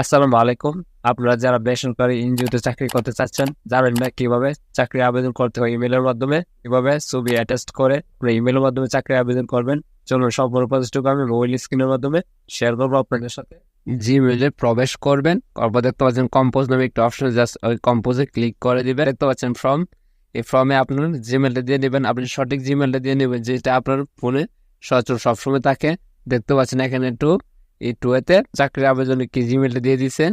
আসসালামু আলাইকুম। আপনারা যারা বেসরকারি এনজিওতে চাকরি করতে চাচ্ছেন, জানেন না কীভাবে চাকরি আবেদন করতে হয় ইমেলের মাধ্যমে? কীভাবে? ছবি অ্যাটাচ করে আপনারা ইমেলের মাধ্যমে চাকরি আবেদন করবেন। চলুন সম্পূর্ণ প্রচেষ্টাকে আমি মোবাইল স্ক্রিনের মাধ্যমে শেয়ার করব আপনাদের সাথে। জিমেলে প্রবেশ করবেন। তারপর দেখতে পাচ্ছেন কম্পোজ নামে একটা অপশন জাস্ট ওই কম্পোজে ক্লিক করে দিবেন। দেখতে পাচ্ছেন ফর্ম এই ফর্মে আপনার জিমেলটা দিয়ে নেবেন। আপনি সঠিক জিমেলটা দিয়ে নেবেন, যেটা আপনার ফোনে সচল সবসময় থাকে। দেখতে পাচ্ছেন এখানে একটু এই টুয়েতে চাকরির আবেদনে কি জিমেলটা দিয়ে দিয়েছেন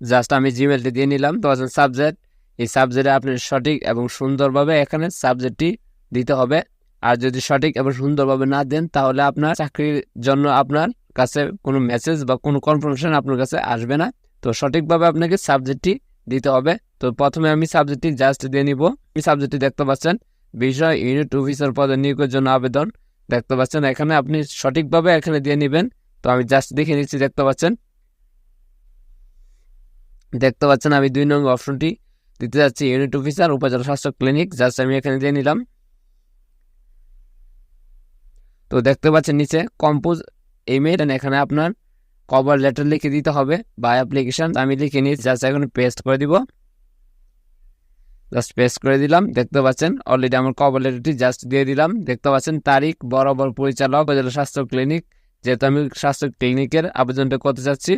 জাস্ট আমি জিমেলটা দিয়ে নিলাম। তো সাবজেক্ট এই সাবজেক্টে আপনি সঠিক এবং সুন্দরভাবে এখানে সাবজেক্টটি দিতে হবে। আর যদি সঠিক এবং সুন্দরভাবে না দেন, তাহলে আপনার চাকরির জন্য আপনার কাছে কোনো মেসেজ বা কোনো কনফার্মেশন আপনার কাছে আসবে না। তো সঠিকভাবে আপনাকে সাবজেক্টটি দিতে হবে। তো প্রথমে আমি সাবজেক্টটি জাস্ট দিয়ে নিব। এই সাবজেক্টটি দেখতে পাচ্ছেন, বিষয় ইউনিট অফিসার পদে নিয়োগের জন্য আবেদন। দেখতে পাচ্ছেন, এখানে আপনি সঠিকভাবে এখানে দিয়ে নেবেন। তো আমি জাস্ট দেখে নিচ্ছি, দেখতে পাচ্ছেন? দেখতে পাচ্ছেন আমি দুই নং অপশনটি দিতে যাচ্ছি ইউনিট অফিসার উপজেলা স্বাস্থ্য ক্লিনিক জাস্ট আমি এখানে দিয়ে নিলাম। তো দেখতে পাচ্ছেন নিচে কম্পোজ ইমেল এখানে আপনার কভার লেটার লিখে দিতে হবে বা অ্যাপ্লিকেশন আমি লিখে নিই জাস্ট এখন পেস্ট করে দিব। জাস্ট পেস্ট করে দিলাম, দেখতে পাচ্ছেন? অলরেডি আমার কভার জাস্ট দিয়ে দিলাম, দেখতে পাচ্ছেন? তারিখ, বরাবর পরিচালক, উপজেলা স্বাস্থ্য ক্লিনিক যেহেতু আমি স্বাস্থ্য ক্লিনিকের আবেদনটা করতে চাচ্ছি,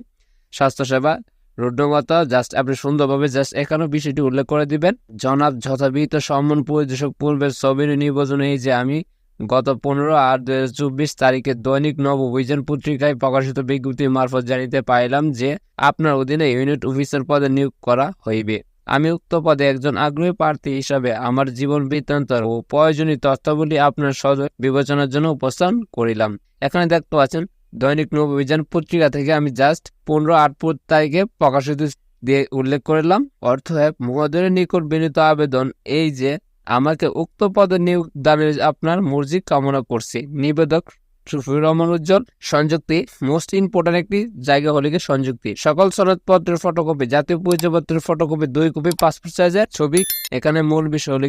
স্বাস্থ্যসেবা রুদ্রগত জাস্ট আপনি সুন্দরভাবে জাস্ট এখানেও বিষয়টি উল্লেখ করে দিবেন। জনাব যথাবিহিত সম্মান পরিদর্শক পূর্বের ছবির নির্বাচনে এই যে আমি গত পনেরো আট দুই হাজার চব্বিশ তারিখে দৈনিক নব অভিযান পত্রিকায় প্রকাশিত বিজ্ঞপ্তি মারফত জানিতে পাইলাম যে আপনার অধীনে ইউনিট অফিসার পদে নিয়োগ করা হইবে। আমি উক্ত পদে একজন আগ্রহী প্রার্থী হিসাবে আমার জীবন বৃত্তান্ত ও প্রয়োজনীয় তথ্যাবলী আপনার সদ বিবেচনার জন্য উপস্থাপন করিলাম। এখানে দেখতে পাচ্ছেন, দৈনিক নব অভিযান পত্রিকা থেকে আমি জাস্ট পনেরো আট তারিখে প্রকাশিত দিয়ে উল্লেখ করলাম। অর্থ মহোদয়ের নিকট বিনীত আবেদন এই যে, আমাকে উক্ত পদে নিয়োগ দানের আপনার মর্জি কামনা করছি। নিবেদক সুফির রহমান উজ্জ্বল, সংযুক্তি মোস্ট ইম্পর্টেন্ট একটি জায়গা হলে গিয়ে সংযুক্তি। সকল সনদপত্রের ফটোকপি জাতীয় পরিচয়পত্রের ফটোকপি দুই কপি পাসপোর্ট সাইজের ছবি, এখানে মূল বিষয় হলে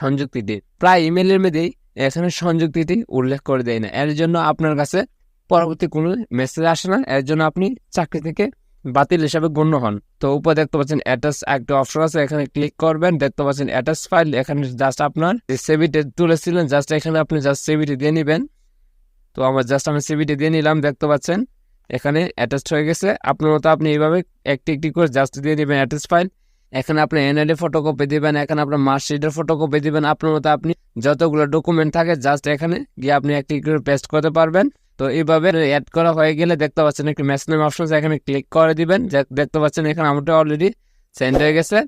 সংযুক্তিটি। প্রায় ইমেলের মধ্যেই এখানে সংযুক্তিটি উল্লেখ করে দেয় না। এর জন্য আপনার কাছে পরবর্তী কোনো মেসেজ আসে না। এর জন্য আপনি চাকরি থেকে বাতিল হিসাবে গণ্য হন। তো উপরে দেখতে পাচ্ছেন অ্যাটাচ একটা অপশন আছে, এখানে ক্লিক করবেন। দেখতে পাচ্ছেন অ্যাটাচ ফাইল এখানে জাস্ট আপনার সেভিটি তুলেছিলেন। জাস্ট এখানে আপনি জাস্ট সেভিটি দিয়ে নেবেন। তো আমার জাস্ট আমি সিভিটি দিয়ে নিলাম, দেখতে পাচ্ছেন? এখানে অ্যাটাচড হয়ে গেছে। আপনার মতো আপনি এইভাবে একটি একটি করে জাস্ট দিয়ে দিবেন অ্যাটাচ ফাইল এখানে আপনি এনআইডি ফটোকপি দিবেন, এখানে আপনার মার্কশিটের ফটোকপি দিবেন। আপনার মতো আপনি যতগুলো ডকুমেন্ট থাকে জাস্ট এখানে গিয়ে আপনি একটি করে পেস্ট করতে পারবেন। তো এইভাবে অ্যাড করা হয়ে গেলে দেখতে পাচ্ছেন একটি ম্যাচ নেম অপশন এখানে ক্লিক করে দিবেন। দেখতে পাচ্ছেন এখানে আমারটা অলরেডি সেন্ড হয়ে গেছে।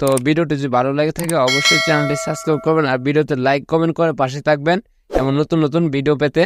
তো ভিডিওটি যদি ভালো লাগে থাকে, অবশ্যই চ্যানেলটি সাবস্ক্রাইব করবেন আর ভিডিওতে লাইক কমেন্ট করে পাশে থাকবেন। এমন নতুন নতুন ভিডিও পেতে